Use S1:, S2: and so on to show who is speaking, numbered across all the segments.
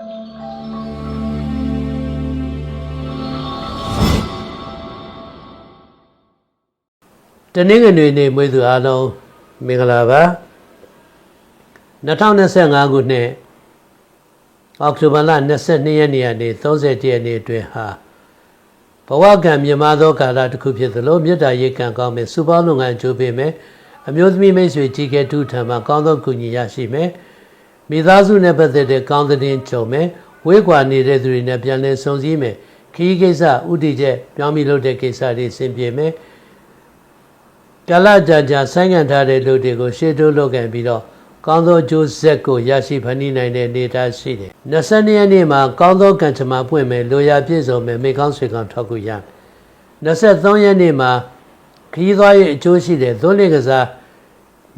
S1: တနင်္ဂနွေနေ့မွေးသူအားလုံးမင်္ဂလာပါ2025ခုနှစ်အောက်တိုဘာလ22ရက်နေ့ကနေ30ရက်နေ့အတွင်းဟာဘဝကံမြမသောကာလတစ်ခုဖြစ်သလိုမေတ္တာရိတ်ကံကောင်းမယ်စုပေါင်းလုပ်ငန်းကြိုးပေးမယ်အမျိုးသမီးမိတ်ဆွေကြီးကဲထူးထံမှာကောင်းသောကုညီရရှိမယ် မိသားစုနဲ့ပတ်သက်တဲ့ကောင်းတဲ့ကြုံမယ်ဝေးကွာနေတဲ့သူတွေနဲ့ပြန်လည်ဆုံစည်းမယ်ခရီးကိစ္စဥတည်ချက်ပြောင်းပြီးလုပ်တဲ့ကိစ္စတွေဆင်ပြေမယ်ကလကြာကြာဆိုင်းငံ့ထားတဲ့လူတွေကိုရှေ့တိုးလုပ်ကန်ပြီးတော့ကောင်းသောကျိုးဆက်ကိုရရှိဖန်တီးနိုင်တဲ့အနေအထားရှိတယ်။22ရက်နေ့မှာကောင်းသောကံချမပွင့်မယ်လိုရာပြည့်စုံမယ်မိကောင်းဆွေကောင်းထောက်ကူရမယ်။23ရက်နေ့မှာခရီးသွားရဲ့အကျိုးရှိတဲ့သွန်းလင်းကစား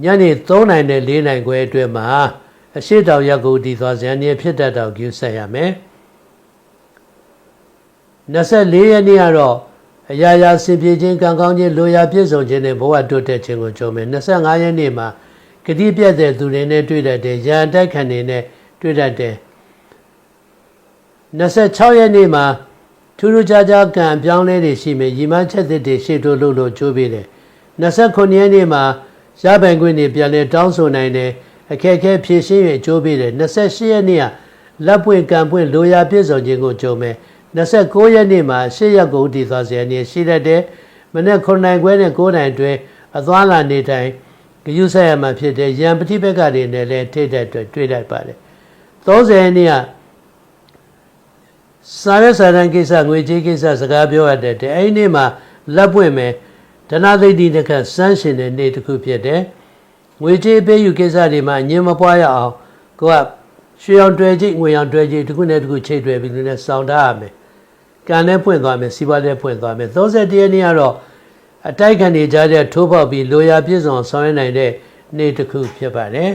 S1: ညနေ3နိုင်နဲ့4နိုင်ခွဲအတွင်းမှာ အရှိတောင်ရက်ကိုတည်သွားဇန်နေဖြစ်တတ်တော့ကျူးဆက်ရမယ်။24ရက်နေ့ကတော့အရာရာစင်ပြေခြင်းကံကောင်းခြင်းလိုရာပြည့်စုံခြင်းနဲ့ဘဝတိုးတက်ခြင်းကိုကြုံမယ်25ရက်နေ့မှာဂတိပြတ်တဲ့သူတွေနဲ့တွေ့တတ်တယ်ရာတိုက်ခံတွေနဲ့တွေ့တတ်တယ်26ရက်နေ့မှာထူးထူးခြားခြားကံအပြောင်းလဲတွေရှိမယ်ရီမန်းချက်သစ်တွေရှေ့တိုးလို့လို့ကြိုးပေးတယ်29ရက်နေ့မှာရပိုင်ခွင့်တွေပြန်လဲတောင်းဆိုနိုင်တယ် အခက်အခဲဖြည့်ရှင်းရကြိုးပေးတယ်28ရက်နေ့ကလက်ပွင့်ကံပွင့်လိုရာပြည့်စုံခြင်းကိုကြုံမယ်29ရက်နေ့မှာရှေ့ရက်ကိုတည်သွားစေအနေရှိတတ်တဲ့မနေ့9နိုင်ခွဲနဲ့9နိုင်အတွင်းအသွားလာနေတိုင်းဂယုဆက်ရမှာဖြစ်တဲ့ရံပฏิဘက်ကတွေနဲ့လည်းထိတဲ့အတွက်တွေ့တတ်ပါတယ်30ရက်နေ့ကစာရစာရန်ကိစ္စငွေကြေးကိစ္စစကားပြောရတဲ့တဲ့အဲ့ဒီနေ့မှာလက်ပွင့်မယ်ဒနာသိတိတစ်ခါစမ်းရှင်တဲ့နေ့တစ်ခုဖြစ်တယ် ငွေကြေးပေးယူကိစ္စတွေမှာညင်မပွားရအောင်ကိုကရွှေအောင်တွဲကြည့်ငွေအောင်တွဲကြည့်တစ်ခုနဲ့တစ်ခုချိတ်တွဲပြီးလည်းစောင့်ထားရမယ်ကံလည်းဖွင့်သွားမယ်စီးပွားလည်းဖွင့်သွားမယ်31ရက်နေ့ကတော့အတိုက်ခံနေကြတဲ့ထိုးပေါက်ပြီးလိုရာပြည့်စုံဆောင်ရွက်နိုင်တဲ့နေ့တစ်ခုဖြစ်ပါတယ်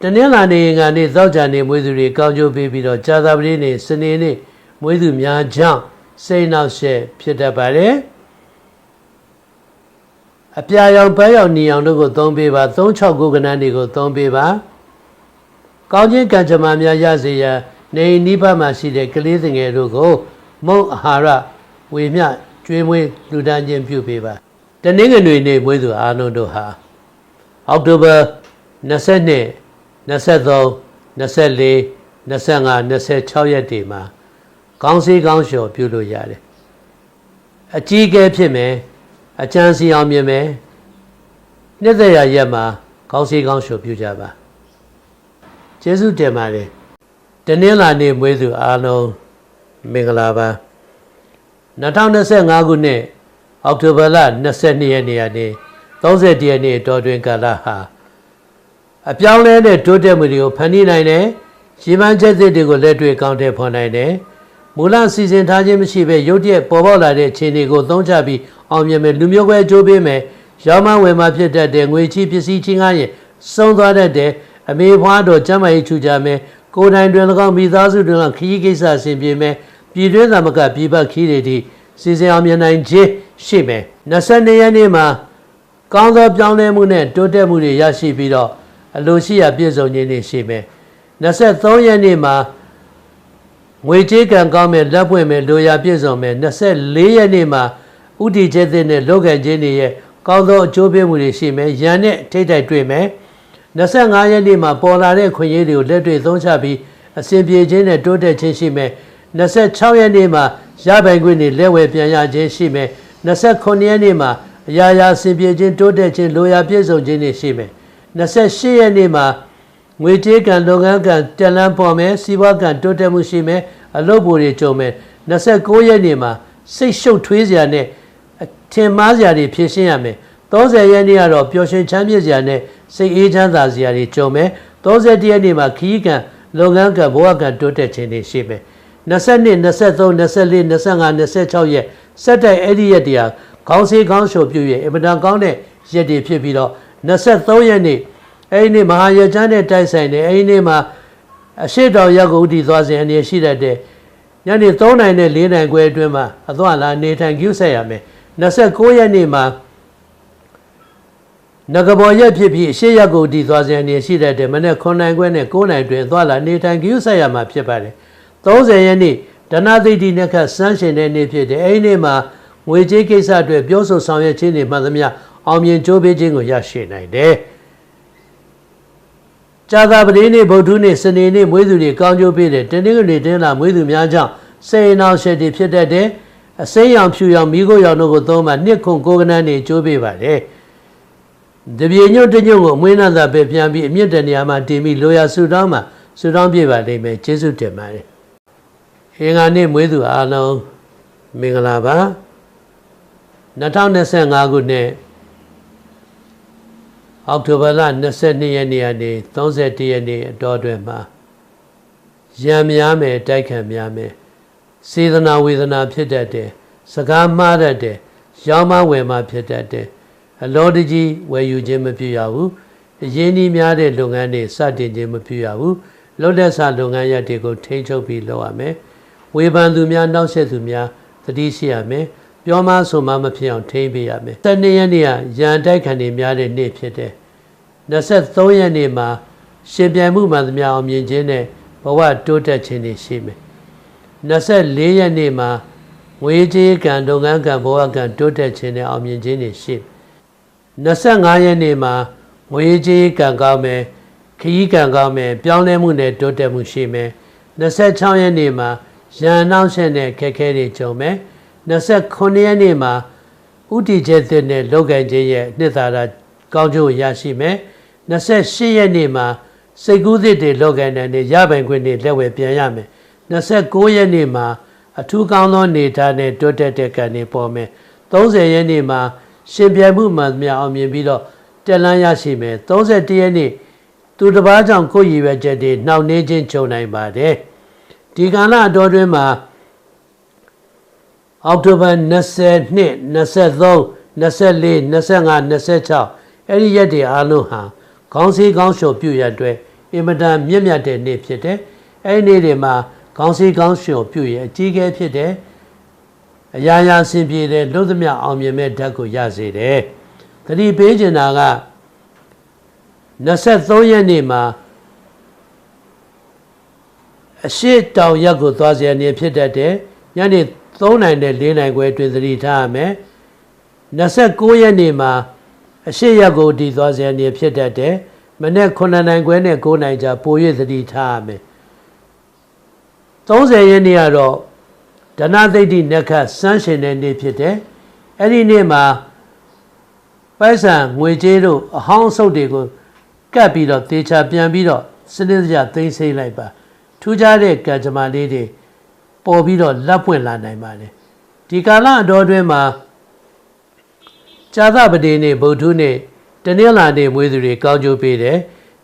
S1: တနင်္လာနေ့ငါနေ့သောကြာနေ့မွေးသူတွေကောင်းကျိုးပေးပြီးတော့ကြာသပတေးနေ့စနေနေ့မွေးသူများကြောင့်စိတ်နှောက်ရှက်ဖြစ်တတ်ပါတယ် အပြာရောင်ပန်းရောင်နီရောင်တို့ကိုသုံးပေးပါ369ကဏ္ဍတွေကိုသုံးပေးပါကောင်းခြင်းကံကြမ္မာများရစေရန်နေနိဗ္ဗာန်မှာရှိတဲ့ကလေးငယ်တို့ကိုမုံအာဟာရဝေမျှကျွေးမွေးလူဒန်းခြင်းပြုပေးပါတနင်္ဂနွေနေ့မွေးသူအားလုံးတို့ဟာအောက်တိုဘာ22 23 24 25 26ရက်တွေမှာကောင်းစီကောင်းလျှော်ပြုလို့ရတယ်အကြီးအကဲဖြစ်မယ် အချမ်းစီအောင်မြင်မယ်နှစ်သက်ရရက်မှာကောင်းစီကောင်းလျှော်ပြုကြပါကျေးဇူးတင်ပါတယ်တနင်္လာနေ့မွေးသူအားလုံးမင်္ဂလာပါ2025ခုနှစ်အောက်တိုဘာလ22ရက်နေ့ကနေ30ရက်နေ့တော်တွင်ကာလဟာအပြောင်းလဲတဲ့တိုးတက်မှုတွေကိုဖန်တီးနိုင်တယ်။ရေပန်းချက်သစ်တွေကိုလက်တွေ့ကောင်းတဲ့ဖော်နိုင်တယ်။ မူလစီစဉ်ထားခြင်းမရှိဘဲရုတ်တရက်ပေါ်ပေါက်လာတဲ့ခြေတွေကိုသုံးချပြီးအောင်မြင်မယ်လူမျိုးကွဲကြိုးပေးမယ်။ရောင်းမဝယ်မှာဖြစ်တတ်တဲ့ငွေချီးပစ္စည်းချင်းကားရင်စုံသွားတတ်တဲ့အမေဖွားတော်ကျမ်းမာရေးချူကြမယ်။ကိုယ်တိုင်တွင်၎င်းမိသားစုတွင်၎င်းခရီးကိစ္စဆင်ပြေမယ်။ပြည်တွင်းသမကပြည်ပခီးတွေဒီစီစဉ်အောင်မြင်နိုင်ခြင်းရှိမယ်22ရက်နေ့မှာကောင်းသောပြောင်းလဲမှုနဲ့တိုးတက်မှုတွေရရှိပြီးတော့အလိုရှိရာပြည့်စုံခြင်းတွေရှိမယ်23ရက်နေ့မှာ ငွေကြေးကံကောင်းမယ်လက်ပွင့်မယ်လိုရာပြည့်စုံမယ်24ရက်နေ့မှာဥတီချက်သစ်နဲ့လောကခြင်းတွေရဲ့ကောင်းသောအကျိုးပေးမှုတွေရှိမယ်ရန်နဲ့ထိတ်တိုက်တွေ့မယ်25ရက်နေ့မှာပေါ်လာတဲ့ခွင့်ရည်တွေကိုလက်တွေ့သုံးချပြီးအစဉ်ပြေခြင်းနဲ့တိုးတက်ခြင်းရှိမယ်26ရက်နေ့မှာရပိုင်ခွင့်တွေလက်ဝယ်ပြန်ရခြင်းရှိမယ်29ရက်နေ့မှာအရာရာစင်ပြေခြင်းတိုးတက်ခြင်းလိုရာပြည့်စုံခြင်းတွေရှိမယ်28ရက်နေ့မှာ ငွေကြေးကံလုပ်ငန်းကံတလန်းပေါ်မယ်စီးပွားကံတိုးတက်မှုရှိမယ်အလုပ်ပိုတွေကြုံမယ်29ရက်နေ့မှာစိတ်ရှုပ်ထွေးစရာနဲ့ထင်မှားစရာတွေဖြည့်ရှင်းရမယ်30ရက်နေ့ကတော့ပျော်ရွှင်ချမ်းမြေ့စရာနဲ့စိတ်အေးချမ်းသာစရာတွေကြုံမယ်31ရက်နေ့မှာခီးကံလုပ်ငန်းကံဘဝကံတိုးတက်ခြင်းတွေရှိမယ်22 23 24 25 26ရက်စက်တိုက်အဲ့ဒီရက်တည်းဟာခေါင်းစည်းခေါင်းလျှော်ပြု၍အင်မတန်ကောင်းတဲ့ရက်တွေဖြစ်ပြီးတော့23ရက်နေ့ အဲ့ဒီနေ့မဟာရချမ်းနဲ့တိုက်ဆိုင်တယ်အဲ့ဒီနေ့မှာအရှိတော်ရက်ကိုဥတီသွားစဉ်အနေရှိတတ်တဲ့ညနေ3နိုင်နဲ့4နိုင်ခွဲအတွင်းမှာအသွားလာနေထိုင်ကျူးဆက်ရမယ်29ရက်နေ့မှာနဂဘောရက်ဖြစ်ပြီးအရှိရက်ကိုတည်သွားစဉ်နေရှိတဲ့တဲ့မနေ့9နိုင်ခွဲနဲ့9နိုင်တွင်သွားလာနေထိုင်ကြည့်ဆက်ရမှာဖြစ်ပါတယ်30ရက်နေ့ဒနာသိတိနက္ခစမ်းရှင်တဲ့နေ့ဖြစ်တယ်အဲဒီနေ့မှာငွေကြေးကိစ္စအတွက်ပြောဆိုဆောင်ရွက်ခြင်းတွေမှသမျှအောင်မြင်ကြိုးပေးခြင်းကိုရရှိနိုင်တယ် ကြာသာပတိနေ့ဗုဒ္ဓနေ့စနေနေ့မွေးသူတွေကောင်းကျိုးပေးတယ်တနင်္ဂနွေတင်းလာမွေးသူများကြောင့်စေနာရှက်တွေဖြစ်တတ်တယ်အစိမ်းရောင်ဖြူရောင်မိခိုးရောင်တို့ကိုသုံးမှနှစ်ခုကိုကနန်းနေကြိုးပေးပါတယ်တပြေညွတ်တညွတ်ကိုအမွေးနာသာပဲပြန်ပြီးအမြင့်တနေရာမှာတင်ပြီးလိုရာဆူတောင်းမှဆူတောင်းပြပါလိမ့်မယ်ကျေးဇူးတင်ပါတယ်အင်္ဂါနေ့မွေးသူအားလုံးမင်္ဂလာပါ2025ခုနှစ် အောက်တိုဘာလ22ရက်နေ့ကနေ31ရက်နေ့အတော်အတွင်းမှာရံများမယ်တိုက်ခံများမယ်စေတနာဝေဒနာဖြစ်တတ်တယ်စကားမှားတတ်တယ်ရောင်းမဝယ်မှဖြစ်တတ်တယ်အလောတကြီးဝယ်ယူခြင်းမပြုရဘူးအရင်းနှီးများတဲ့လုပ်ငန်းတွေစတင်ခြင်းမပြုရဘူးလွတ်လက်စာလုပ်ငန်းရပ်တွေကိုထိန်းချုပ်ပြီးလုပ်ရမယ်ဝေဖန်သူများနောက်ဆက်သူများသတိရှိရမယ် ပြောမဆိုမှမဖြစ်အောင်ထိန်းပေးရမယ်တနေ့ရက်နေ့ကရန်တိုက်ခံနေများတဲ့နေ့ဖြစ်တယ်23ရက်နေ့မှာရှင်ပြိုင်မှုမှန်သမျှအောင်မြင်ခြင်းနဲ့ဘဝတိုးတက်ခြင်းတွေရှိမယ်24ရက်နေ့မှာဝေကြေးကံလုပ်ငန်းကံဘဝကံတိုးတက်ခြင်းနဲ့အောင်မြင်ခြင်းတွေရှိ25ရက်နေ့မှာဝေကြေးကံကောင်းမယ်ခရီးကံကောင်းမယ်ပြောင်းလဲမှုနဲ့တိုးတက်မှုရှိမယ်26ရက်နေ့မှာရန်နှောင်းရှက်နဲ့ခက်ခဲတွေကြုံမယ် 29ရက်နေ့မှာဥတီကျက်တဲ့နဲ့လောက်ကင်ခြင်းရဲ့နှစ်သာရကောင်းကျိုးရရှိမယ်28ရက်နေ့မှာစိတ်ကူးသစ်တွေလောက်ကင်တဲ့ရပိုင်ခွင့်တွေလက်ဝယ်ပြန်ရမယ်29ရက်နေ့မှာအထူးကောင်းသောနေသားနဲ့တွတ်တက်တဲ့ကံတွေပေါ်မယ်30ရက်နေ့မှာရှင်ပြိုင်မှုမှန်များအောင်မြင်ပြီးတော့တက်လန်းရရှိမယ်31ရက်နေ့သူတစ်ပါးကြောင့်ကိုယ်ရည်ရွယ်ချက်တွေနှောင့်နှေးခြင်းကြုံနိုင်ပါတယ်ဒီကာလအတော်တွင်မှာ အောက်တိုဘာ22 23 24 25 26အဲ့ဒီရက်တွေအားလုံးဟာခေါင်းစည်းခေါင်းလျှော်ပြုရအတွက်အင်မတန်မြင့်မြတ်တဲ့နေ့ဖြစ်တယ်အဲ့ဒီနေ့တွေမှာခေါင်းစည်းခေါင်းလျှော်ပြုရအကြီးအကဲဖြစ်တယ်အရာရာဆင်ပြေတဲ့လို့သမျှအောင်မြင်မဲ့ဓာတ်ကိုရစေတယ်သတိပေးချင်တာက23ရက်နေ့မှာအရှိတောင်ရက်ကိုသွားစရာနေဖြစ်တတ်တယ်ညနေ 3နိုင်နဲ့4နိုင်ခွဲအတွင်းသတိထားရမယ်29ရက်နေ့မှာအရှိရက်ကိုဒီသွားစရာနေဖြစ်တတ်တယ်မနေ့9နိုင်ခွဲနဲ့9နိုင်ကြာပို၍သတိထားရမယ်30ရက်နေ့ကတော့ဒနာသိတိနက္ခစမ်းရှင်တဲ့နေ့ဖြစ်တယ်အဲ့ဒီနေ့မှာပိုက်ဆံငွေကြေးတို့အဟောင်းဆုပ်တွေကိုကပ်ပြီးတော့တေချာပြန်ပြီးတော့စနစ်တကျသိမ်းစိမ့်လိုက်ပါထူးခြားတဲ့ကံကြမ္မာလေးတွေ ပေါ်ပြီးတော့လက်ပွင့်လာနိုင်ပါတယ်ဒီကာလအတော်အတွင်းမှာဇာသပတိနေ့ဗုဒ္ဓနေ့တနင်္လာနေ့မွေးသူတွေကောင်းကျိုးပေးတယ်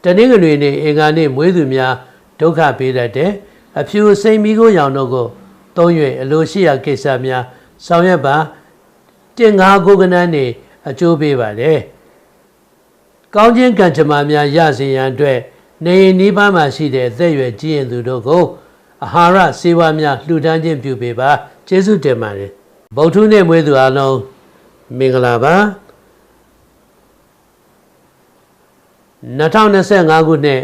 S1: တနင်္ဂနွေနေ့အင်္ဂါနေ့မွေးသူများဒုက္ခပေးတတ်တယ်အဖြူစိမ်မီကိုရောင်တို့ကိုသုံး၍အလိုရှိရာကိစ္စများဆောင်ရွက်ပါတင်ငါကိုကနန်းနေအကျိုးပေးပါတယ်ကောင်းခြင်းကံကြမ္မာများရစေရန်အတွက်နေရင်နိဗ္ဗာန်မှာရှိတဲ့အသက်အရွယ်ကြီးရင်သူတို့ကို အာဟာရစေဝါများလှူဒန်းခြင်းပြုပေးပါကျေးဇူးတင်ပါတယ်ဗုဒ္ဓနဲ့မွေးသူအလုံးမင်္ဂလာပါ2025ခုနှစ်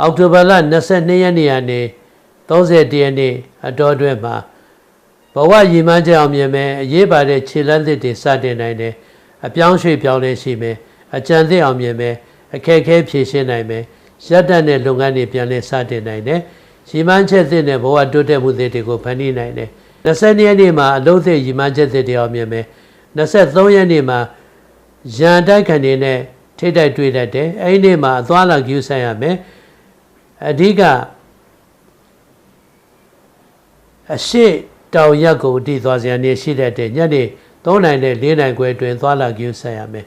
S1: အောက်တိုဘာလ22ရက်နေ့ကနေ30ရက်နေ့အတော်အတွင်းမှာဘဝရည်မှန်းချက်အောင်မြင်မယ်အရေးပါတဲ့ခြေလမ်းသစ်တွေစတင်နိုင်တယ်အပြောင်းရွှေ့ပြောင်းလဲရှိမယ်အကြံသစ်အောင်မြင်မယ်အခက်အခဲဖြေရှင်းနိုင်မယ်ရပ်တန့်တဲ့လုပ်ငန်းတွေပြန်လည်စတင်နိုင်တယ် ရည်မှန်းချက်သစ်နဲ့ဘဝတိုးတက်မှုသစ်တွေကိုဖန်တီးနိုင်တယ်20ရက်နေ့မှာအလုံးသစ်ရည်မှန်းချက်သစ်တွေအောင်မြင်မယ်23ရက်နေ့မှာရန်တိုက်ခံနေနဲ့ထိတ်တိုက်တွေ့တတ်တယ်အဲ့ဒီနေ့မှာအသွားလာကြည့်ဆိုင်ရမယ်အဓိကအရှိတောင်ရက်ကိုအတိသွားစရာနေရှိတဲ့ညနေ3နိုင်နဲ့4နိုင်ခွဲအတွင်းသွားလာကြည့်ဆိုင်ရမယ်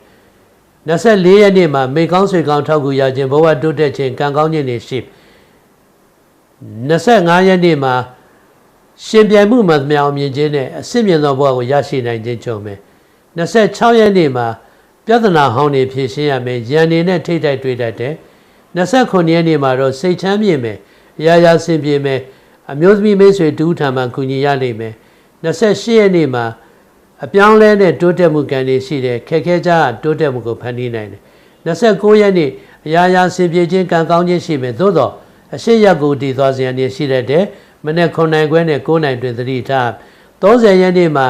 S1: 24ရက်နေ့မှာမိကောင်းဆွေကောင်းထောက်ကူရခြင်းဘဝတိုးတက်ခြင်းကံကောင်းခြင်းတွေရှိ 25ရက်နေ့မှာရှင်ပြိုင်မှုမှမြောင်မြင်ခြင်းနဲ့အစစ်မြင်သောဘဝကိုရရှိနိုင်ခြင်းကြုံမယ်26ရက်နေ့မှာပြဿနာဟောင်းတွေဖြေရှင်းရမယ်ရန်နေနဲ့ထိတ်တိုက်တွေ့တတ်တယ်29ရက်နေ့မှာတော့စိတ်ချမ်းမြေ့မယ်အရာရာဆင်ပြေမယ်အမျိုးသမီးမိတ်ဆွေတူးထံမှကူညီရလိမ့်မယ်28ရက်နေ့မှာအပြောင်းလဲနဲ့တိုးတက်မှုကံတွေရှိတယ်ခက်ခဲကြတိုးတက်မှုကိုဖန်တီးနိုင်တယ်29ရက်နေ့အရာရာစင်ပြေခြင်းကံကောင်းခြင်းရှိမယ်သို့တော့ အရှိရက်ကိုတည်သွားစဉ်အနေရှိတဲ့တဲ့မနေ့9နိုင်ခွဲနဲ့9နိုင်တွင်သတိထား30ရက်နေ့မှာ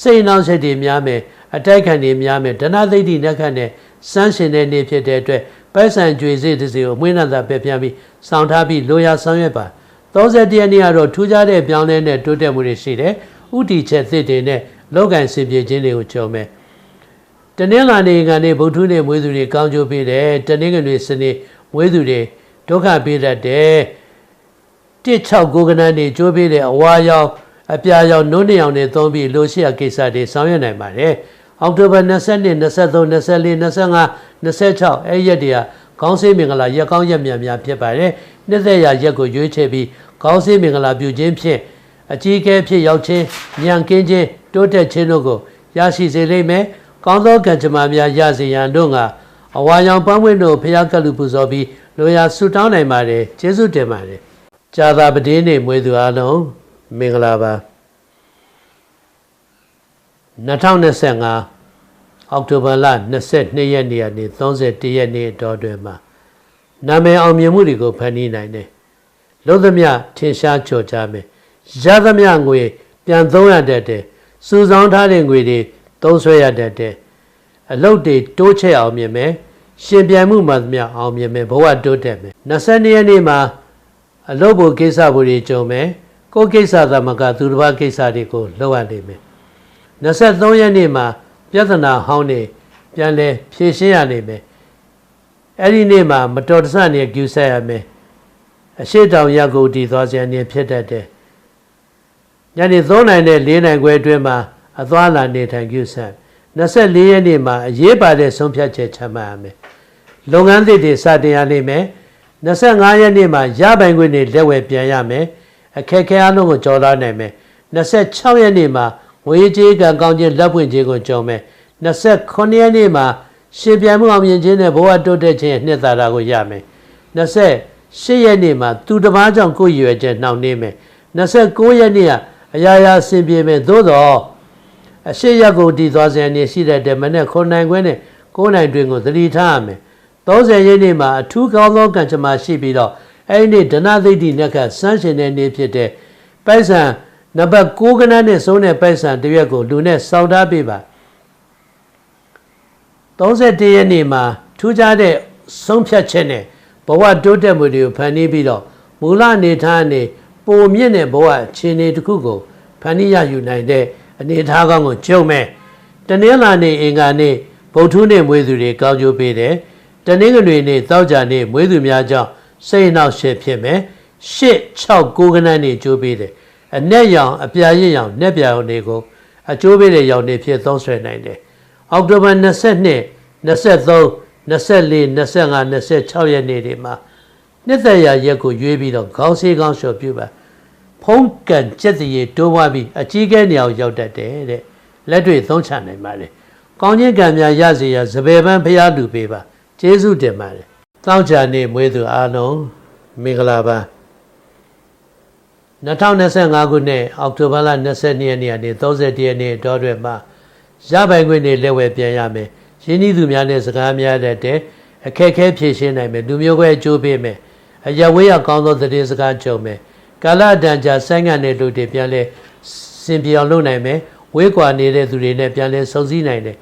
S1: စိတ်နှောင့်ယှက်တွေများမယ်အတိုက်ခံတွေများမယ်ဒနာသိတိနက်ခတ်နဲ့စမ်းရှင်တဲ့နေ့ဖြစ်တဲ့အတွက်ပိုက်ဆံကြွေစေတစ်စီကိုမွေးနံသာပဲပြန်ပြီးစောင့်ထားပြီးလိုရာဆောင်ရွက်ပါ31ရက်နေ့ကတော့ထူးခြားတဲ့ပြောင်းလဲတဲ့တိုးတက်မှုတွေရှိတယ်ဥတီချက်သစ်တွေနဲ့လောကန်စင်ပြေခြင်းတွေကိုကြုံမယ်တနင်္လာနေ့ကနေဗုဒ္ဓနေ့မွေးသူတွေကောင်းကျိုးပေးတယ်တနင်္ဂနွေစနေမွေးသူတွေ ဒုက္ခပေးတတ်တယ်169ကနန်းနေကျိုးပေးတဲ့အဝါရောင်အပြာရောင်နုံးနေအောင်နေသုံးပြီးလိုရှိရကိစ္စတွေဆောင်ရွက်နိုင်ပါတယ်အောက်တိုဘာ22 23 24 25 26အဲ့ရက်တွေကကောင်းစေးမင်္ဂလာရက်ကောင်းရက်မြန်များဖြစ်ပါတယ်နှစ်သက်ရာရက်ကိုရွေးချယ်ပြီးကောင်းစေးမင်္ဂလာပြုခြင်းဖြင့်အကြီးအကဲဖြစ်ရောက်ခြင်းဉာဏ်ကင်းခြင်းတိုးတက်ခြင်းတို့ကိုရရှိစေလိမ့်မယ်ကောင်းသောကံကြမ္မာများရစေရန်တို့ကအဝါရောင်ပန်းပွင့်တို့ဖျားကလူပူဇော်ပြီး လိုရာဆုတောင်းနိုင်ပါတယ်ကျေးဇူးတင်ပါတယ်ဇာတာပတိနေ့မွေးသူအားလုံးမင်္ဂလာပါ2025အောက်တိုဘာလ22ရက်နေ့ကနေ31ရက်နေ့တော်တွင်မှာနာမည်အောင်မြင်မှုတွေကိုဖန်တီးနိုင်တယ်။လုံးသမျှထင်ရှားကြော်ကြားမယ်။ရသမျှငွေ ပြန်သုံးရတတ်တယ်။စုဆောင်းထားတဲ့ငွေတွေသုံးဆွဲရတတ်တယ်။အလုတ်တွေတိုးချဲ့အောင်မြင်မယ်။ ရှင်ပြန်မှုမှသမျှအောင်မြင်မယ်ဘဝတိုးတက်မယ်။22ရက်နေ့မှာအလုတ်ဘုကိစ္စဘုတွေကြုံမယ်။ကိုယ်ကိစ္စသမကသူတစ်ပါးကိစ္စတွေကိုလုပ်ရနိုင်မယ်။23ရက်နေ့မှာပြဿနာဟောင်းနေပြန်လဲဖြေရှင်းရနိုင်မယ်အဲ့ဒီနေ့မှာမတော်တဆနေကျူဆက်ရမယ်အရှိတောင်ရက်ကိုတည်သွားခြင်းနေဖြစ်တတ်တယ်ညနေ3နိုင်နဲ့4နိုင်ခွဲအတွင်းမှာအသွားလာနေထိုင်ကျူဆက် 24ရက်နေ့မှာအရေးပါတဲ့ဆုံးဖြတ်ချက်ချမှတ်ရမယ်လုပ်ငန်းသစ်တွေစတင်ရလိမ့်မယ်25ရက်နေ့မှာရပိုင်ခွင့်တွေလက်ဝယ်ပြန်ရမယ်အခက်အခဲအလုံးကိုကြော်လာနိုင်မယ်26ရက်နေ့မှာငွေကြေးကံကောင်းခြင်းလက်ပွင့်ခြင်းကိုကြုံမယ်29ရက်နေ့မှာရှင်ပြန်မှုအောင်မြင်ခြင်းနဲ့ဘဝတိုးတက်ခြင်းနှစ်သာရကိုရမယ်28ရက်နေ့မှာသူတစ်ပါးကြောင့်ကိုယ်ရွယ်ချက်နှောင့်နှေးမယ်29ရက်နေ့ကအရာရာဆင်ပြေမယ်သို့တော့ အရှိရက်ကိုတည်သွားစဉ်နေရှိတဲ့တမနဲ့ခွန်နိုင်ခွဲနဲ့ကိုးနိုင်တွင်ကိုသတိထားရမယ်30ရက်နေ့မှာအထူးကောင်းသောကံကြမ္မာရှိပြီးတော့အဲ့ဒီနေ့ဒနာသိတိနက္ခစမ်းရှင်တဲ့နေ့ဖြစ်တဲ့ပိုက်ဆံနံပါတ်6ကနန်းနဲ့ဆုံးတဲ့ပိုက်ဆံတစ်ရွက်ကိုလူနဲ့စောင့်ထားပေးပါ31ရက်နေ့မှာထူးခြားတဲ့ဆုံးဖြတ်ချက်နဲ့ဘဝတိုးတက်မှုတွေကိုဖန်တီးပြီးတော့မူလအနေထားနဲ့ပုံမြင့်တဲ့ဘဝအခြေအနေတစ်ခုကိုဖန်တီးရယူနိုင်တဲ့ အနေအထားကောင်းကိုကြုံမဲ့တနင်္လာနေ့အင်္ဂါနေ့ဗုဒ္ဓနေ့မွေးသူတွေကောင်းကျိုးပေးတယ်တနင်္ဂနွေနေ့တောက်ကြနေ့မွေးသူများကြောင့်စိတ်နှောက်ရှက်ဖြစ်မယ်၈6 9ကနန်းနေ့ကျိုးပေးတယ်အ내ရောင်အပြာရစ်ရောင်내ပြာရောင်တွေကိုအကျိုးပေးတဲ့ရောင်တွေဖြစ်သုံးဆွဲနိုင်တယ်အောက်တိုဘာ22 23 24 25 26ရက်နေ့တွေမှာနှစ်သက်ရာရက်ကိုရွေးပြီးတော့ခေါင်းဆေးခေါင်းလျှော်ပြုပါ ဖုံးကန်ကျက်တရေတိုးပွားပြီးအကြီးကဲနေအောင်ရောက်တတ်တယ်တဲ့လက်တွေ့သုံးချနိုင်ပါလေကောင်းခြင်းကံများရစေရစပယ်ပန်းဖရားလူပေးပါကျေးဇူးတင်ပါတယ်တောင်းချာနေမွေးသူအားလုံးမင်္ဂလာပါ2025ခုနှစ်အောက်တိုဘာလ22ရက်နေ့ကနေ31ရက်နေ့တောတွင်မှာရပိုင်ခွင့်တွေလက်ဝဲပြန်ရမယ်ရင်းနှီးသူများနဲ့စကားများတဲ့တဲ့အခက်ခဲဖြေရှင်းနိုင်မယ်လူမျိုးခွဲအကျိုးပေးမယ်အရဝေးရကောင်းသောသတင်းစကားကြုံမယ် ကာလတန်ကြာဆိုင်းငံ့တဲ့လူတွေပြန်လဲစင်ပြောင်လုပ်နိုင်မယ်ဝေးကွာနေတဲ့သူတွေနဲ့ပြန်လဲစုံစည်းနိုင်တယ်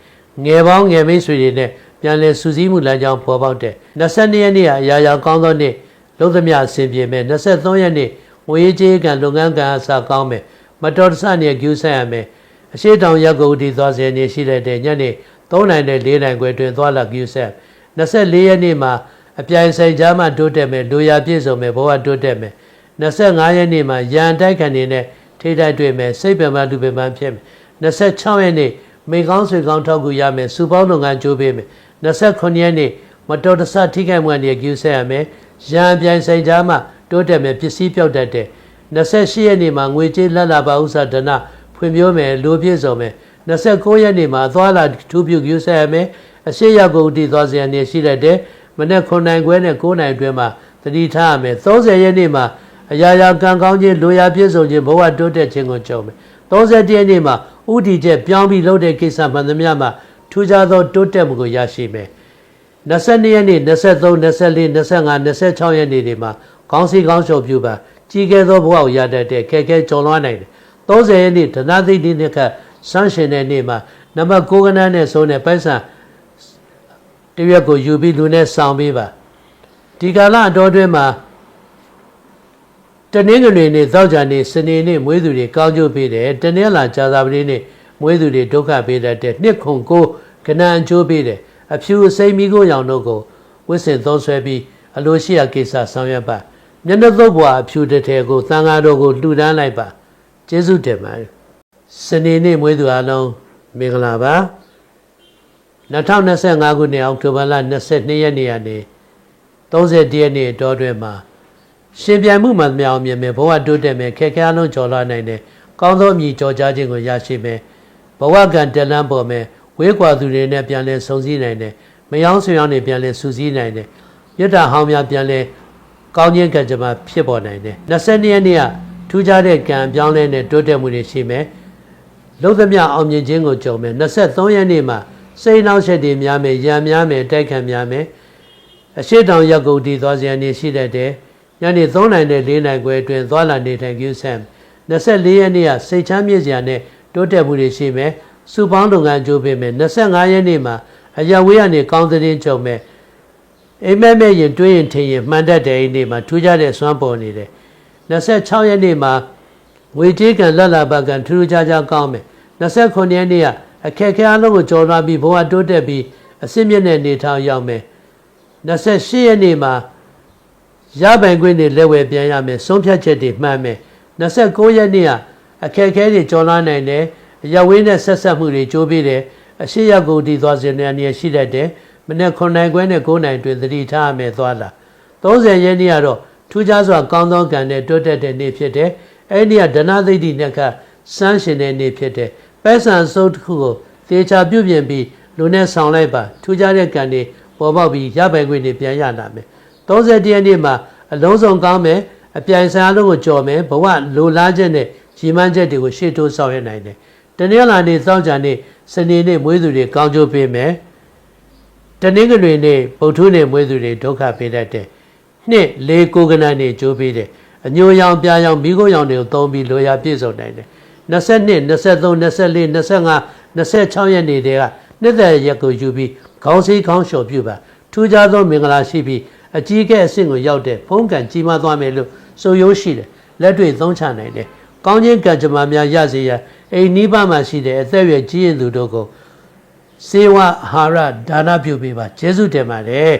S1: ငယ်ပေါင်းငယ်မိတ်ဆွေတွေနဲ့ပြန်လဲစူးစီးမှုလမ်းကြောင်းပေါ်ပေါက်တယ်22ရက်နေ့ကအရာရာကောင်းသောနေ့လုံးသမျှအဆင်ပြေမယ်23ရက်နေ့ငွေကြေးကံလုပ်ငန်းကံအစကောင်းမယ်မတော်တဆနဲ့ကျူးဆန်ရမယ်အရှိတောင်ရက်ကုန်တီသွားစေနေရှိတဲ့ညနေ3နိုင်နဲ့4နိုင်ခွဲတွင်သွားလာကျူးဆန်24ရက်နေ့မှာအပြိုင်ဆိုင်ကြားမှတိုးတက်မယ်လူရပြည့်စုံမယ်ဘဝတိုးတက်မယ် 25ရက်နေ့မှာရန်တိုက်ခံနေနဲ့ထိတိုက်တွေ့မယ်စိတ်ပင်ပန်းလူပင်ပန်းဖြစ်မယ်26ရက်နေ့မိကောင်းဆွေကောင်းထောက်ကူရမယ်စူပေါင်းလုပ်ငန်းကြိုးပေးမယ်29ရက်နေ့မတော်တဆထိခိုက်မှုအနေနဲ့ကျူးဆန်ရမယ်ရန်ပြိုင်ဆိုင်ကြားမှတိုးတက်မယ်ပစ္စည်းပြောက်တတ်တယ်28ရက်နေ့မှာငွေကြေးလက်လာပါဥစ္စာဒနာဖွံ့ဖြိုးမယ်လူပြည့်စုံမယ်29ရက်နေ့မှာသွားလာထူးပြုကျူးဆန်ရမယ်အရှိရကုန်တည်သွားစရာနေရှိတဲ့တဲ့မနေ့9နိုင်ခွဲနဲ့9နိုင်အတွင်းမှာတတိထားရမယ်30ရက်နေ့မှာ အရာရာကံကောင်းခြင်းလိုရာပြည့်စုံခြင်းဘဝတိုးတက်ခြင်းကိုကြုံမယ်31ရက်နေ့မှာဥတီချက်ပြောင်းပြီးလုပ်တဲ့ကိစ္စမှန်သမျှမှာထူးခြားသောတိုးတက်မှုကိုရရှိမယ်22ရက်နေ့23 24 25 26ရက်နေ့တွေမှာခေါင်းစည်းခေါင်းလျှော်ပြပါကြီးကဲသောဘဝကိုရတတ်တဲ့ခဲခဲကျော်လွှားနိုင်တယ်30ရက်နေ့ဒနာသိတိနှစ်ခတ်ဆန်းရှင်တဲ့နေ့မှာနံပါတ်9ကနန်းနဲ့ဆိုးတဲ့ပိုက်ဆံတရွက်ကိုယူပြီးလူနဲ့ဆောင်ပေးပါဒီကာလအတော်အတွင်းမှာ တနင်္ဂနွေနေ့သောကြာနေ့စနေနေ့မွေးသူတွေကောင်းကျိုးပေးတယ်တနင်္လာကြာသပတေးနေ့မွေးသူတွေဒုက္ခပေးတတ်တဲ့နှစ်ခုကိုကဏ္ဍအကျိုးပေးတယ်အဖြူအစိမ်းမိကိုရောင်တို့ကိုဝစ်စင်သုံးဆွဲပြီးအလိုရှိရာကိစ္စဆောင်ရွက်ပါမျက်နှာသုတ်ဘွာအဖြူတစ်ထည်ကိုသံဃာတော်ကိုလှူဒန်းလိုက်ပါကျေးဇူးတင်ပါတယ်စနေနေ့မွေးသူအလုံးမင်္ဂလာပါ2025ခုနှစ်အောက်တိုဘာလ22ရက်နေ့ကနေ30ရက်နေ့အတော်တွင်မှာ ရှင်ပြိုင်မှုမှန်မြောင်မြင်မယ်ဘဝတိုးတက်မယ်ခက်ခဲအလုံးကျော်လွှားနိုင်တယ်ကောင်းသောအမြည်ကြော်ကြားခြင်းကိုရရှိမယ်ဘဝကံတက်လန်းပေါ်မယ်ဝေးကွာသူတွေနဲ့ပြန်လဲဆုံစည်းနိုင်တယ်မယောင်းဆွေယောင်းတွေပြန်လဲစူးစီးနိုင်တယ်မြတ်တာဟောင်းများပြန်လဲကောင်းခြင်းကံကြမ္မာဖြစ်ပေါ်နိုင်တယ်22ရက်နေ့ကထူးခြားတဲ့ကံအပြောင်းလဲနဲ့တိုးတက်မှုတွေရှိမယ်လုံးသမျှအောင်မြင်ခြင်းကိုကြုံမယ်23ရက်နေ့မှာစိတ်နှောက်ရက်တွေများမယ်ရံများမယ်တိုက်ခံများမယ်အရှိတောင်ရက်ကုန်တည်သွားစရာနေရှိတတ်တယ်။ ညနေ3နိုင်နဲ့4နိုင်ခွဲအတွင်းသွားလာနေထိုင်ကျူးဆမ်24ရက်နေ့ကစိတ်ချမ်းမြေ့စရာနဲ့တိုးတက်မှုတွေရှိမယ်။စုပေါင်းလုပ်ငန်းကြိုးပေးမယ်25ရက်နေ့မှာအရဝေးကနေကောင်းသတင်းချုပ်မယ်။အိမ်မက်မဲ့ရင်တွေးရင်ထင်ရင်မှန်တတ်တဲ့အိမ်နေ့မှာထူးခြားတဲ့စွမ်းပေါ်နေတယ်။26ရက်နေ့မှာငွေကြေးကံလက်လာဘကံထူးထူးခြားခြားကောင်းမယ်။29ရက်နေ့ကအခက်အခဲအလုံးကိုကြော်လွှားပြီးဘဝတိုးတက်ပြီးအစစ်မြင့်တဲ့နေထောင်ရောက်မယ်။28ရက်နေ့မှာ ရပိုင်ခွင့်တွေလက်ဝယ်ပြန်ရမယ်ဆုံးဖြတ်ချက်တွေမှန်မယ်29ရက်နေ့ကအခက်အခဲတွေကျော်လွှားနိုင်တယ်အရဝေးနဲ့ဆက်ဆက်မှုတွေကြိုးပေးတယ်အရှိရကုန်တည်သွားစဉ်တဲ့နေရာရှိတတ်တယ်မနေ့9နိုင်ခွဲနဲ့9နိုင်တွင်သတိထားရမယ်သွားလာ30ရက်နေ့ကတော့ထူးခြားစွာကောင်းသောကံနဲ့တိုးတက်တဲ့နေ့ဖြစ်တယ်အဲ့ဒီကဒနာသိတိနဲ့ကစမ်းရှင်တဲ့နေ့ဖြစ်တယ်ပဲဆန်စုပ်တစ်ခုကိုသေချာပြုတ်ပြင်ပြီးလူနဲ့ဆောင်လိုက်ပါထူးခြားတဲ့ကံတွေပေါ်ပေါက်ပြီးရပိုင်ခွင့်တွေပြန်ရလာမယ် 30ရက်နေ့မှာအလုံးစုံကောင်းမယ်အပြိုင်ဆိုင်အလုံးကိုကြော်မယ်ဘဝလိုလားချက်နဲ့ရီမန်းချက်တွေကိုရှေ့တိုးဆောင်ရနိုင်တယ်တနင်္လာနေ့သောကြာနေ့စနေနေ့မွေးသူတွေကောင်းကျိုးပေးမယ်တနင်္ဂနွေနေ့ပုထုနေ့မွေးသူတွေဒုက္ခပေးတတ်တယ်နှစ်လေးကိုကနန်နေ့ကြိုးပေးတယ်အညိုရောင်ပြားရောင်မိခိုးရောင်တွေကိုသုံးပြီးလိုရာပြည့်စုံနိုင်တယ်22 23 24 25 26ရက်နေ့တည်းကနှစ်သက်ရက်ကိုယူပြီးခေါင်းစည်းခေါင်းလျှော်ပြုပါထူးခြားသောမင်္ဂလာရှိပြီး အကြီးအကဲအဆင့်ကိုရောက်တဲ့ဖုံးကံကြီးမားသွားမယ်လို့ဆိုရိုးရှိတယ်လက်တွေ့သုံးချနိုင်တယ်ကောင်းခြင်းကံကြမ္မာများရစေရန်အိမ်နီးပါးမှာရှိတဲ့အသက်အရွယ်ကြီးရင်သူတို့ကိုစေဝအာဟာရဒါနပြုပေးပါကျေးဇူးတင်ပါတယ်